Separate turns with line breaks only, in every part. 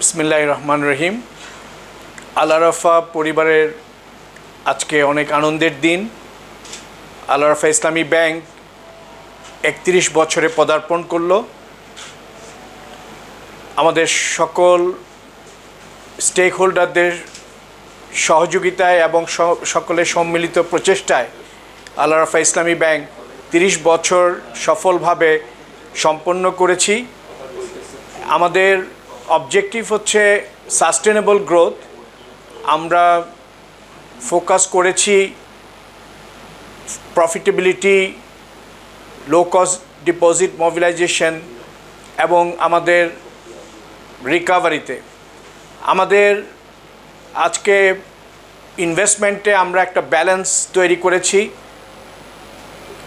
বিসমিল্লাহ রহমান রহিম আলারফা পরিবারের আজকে অনেক আনন্দের দিন। আলারফা ইসলামী ব্যাংক একত্রিশ বছরে পদার্পণ করল। আমাদের সকল স্টেক হোল্ডারদের সহযোগিতায় এবং সকলের সম্মিলিত প্রচেষ্টায় আলারফা ইসলামী ব্যাংক তিরিশ বছর সফলভাবে সম্পন্ন করেছি। আমাদের অবজেক্টিভ হচ্ছে সাস্টেনেবল গ্রোথ আমরা ফোকাস করেছি profitability low cost deposit mobilisation এবং আমাদের রিকাভারিতে আমাদের আজকে ইনভেস্টমেন্টে আমরা একটা ব্যালেন্স তৈরি করেছি।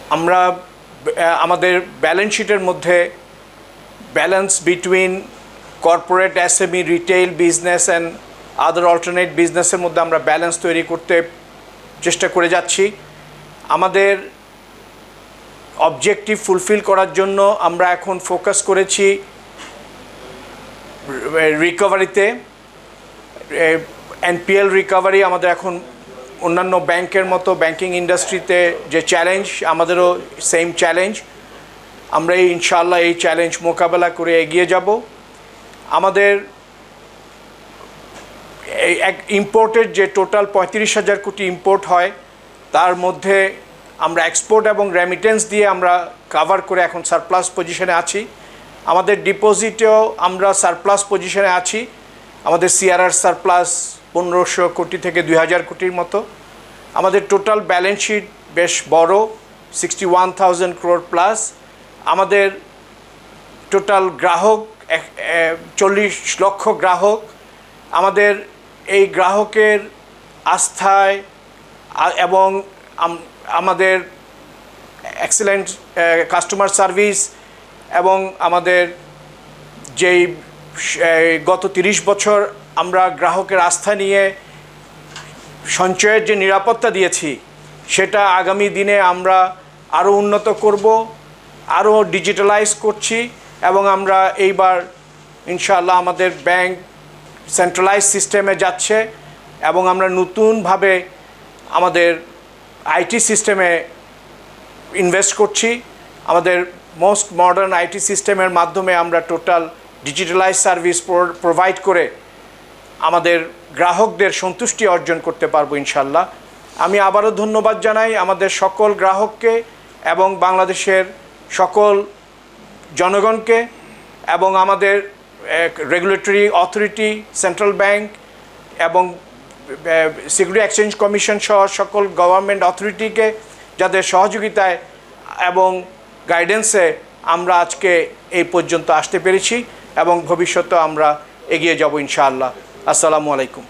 আমরা আমাদের ব্যালেন্স শিটের মধ্যে balance between corporate SME retail business and other alternate বিজনেসের মধ্যে আমরা ব্যালেন্স তৈরি করতে চেষ্টা করে যাচ্ছি। আমাদের অবজেক্টিভ ফুলফিল করার জন্য আমরা এখন ফোকাস করেছি রিকভারিতে এনপিএল রিকভারি আমাদের এখন অন্যান্য ব্যাংকের মতো ব্যাংকিং ইন্ডাস্ট্রিতে যে চ্যালেঞ্জ আমাদেরও সেম চ্যালেঞ্জ আমরা এই ইনশাল্লাহ এই চ্যালেঞ্জ মোকাবেলা করে এগিয়ে যাব। আমাদের এই এক ইম্পোর্টের যে টোটাল পঁয়ত্রিশ হাজার কোটি ইম্পোর্ট হয়, তার মধ্যে আমরা এক্সপোর্ট এবং রেমিটেন্স দিয়ে আমরা কাভার করে এখন সারপ্লাস পজিশনে আছি। আমাদের ডিপোজিটেও আমরা সারপ্লাস পজিশনে আছি। আমাদের সিআরআর সারপ্লাস পনেরোশো কোটি থেকে দুই হাজার কোটির মতো। আমাদের টোটাল ব্যালেন্স শিট বেশ বড় sixty one thousand crore plus আমাদের টোটাল গ্রাহক চল্লিশ লক্ষ গ্রাহক। আমাদের এই গ্রাহকের আস্থায় এবং আমাদের এক্সেলেন্ট কাস্টমার সার্ভিস এবং আমাদের যেই গত তিরিশ বছর আমরা গ্রাহকের আস্থা নিয়ে সঞ্চয়ের যে নিরাপত্তা দিয়েছি, সেটা আগামী দিনে আমরা আরও উন্নত করব আরও ডিজিটালাইজ করছি। এবং আমরা এইবার, ইনশাআল্লাহ, আমাদের ব্যাংক সেন্ট্রালাইজ সিস্টেমে যাচ্ছে এবং আমরা নতুনভাবে আমাদের আইটি সিস্টেমে ইনভেস্ট করছি। আমাদের মোস্ট মডার্ন আইটি সিস্টেমের মাধ্যমে আমরা টোটাল ডিজিটালাইজ সার্ভিস প্রোভাইড করে আমাদের গ্রাহকদের সন্তুষ্টি অর্জন করতে পারব ইনশাল্লাহ আমি আবারও ধন্যবাদ জানাই আমাদের সকল গ্রাহককে এবং বাংলাদেশের সকল জনগণকে এবং আমাদের রেগুলেটরি অথরিটি সেন্ট্রাল ব্যাংক এবং সিকিউরিটি এক্সচেঞ্জ কমিশন সহ সকল গভর্নমেন্ট অথরিটিকে যাদের সহযোগিতায় এবং গাইডেন্সে আমরা আজকে এই পর্যন্ত আসতে পেরেছি এবং ভবিষ্যতে আমরা এগিয়ে যাব ইনশাআল্লাহ। আসসালামু আলাইকুম।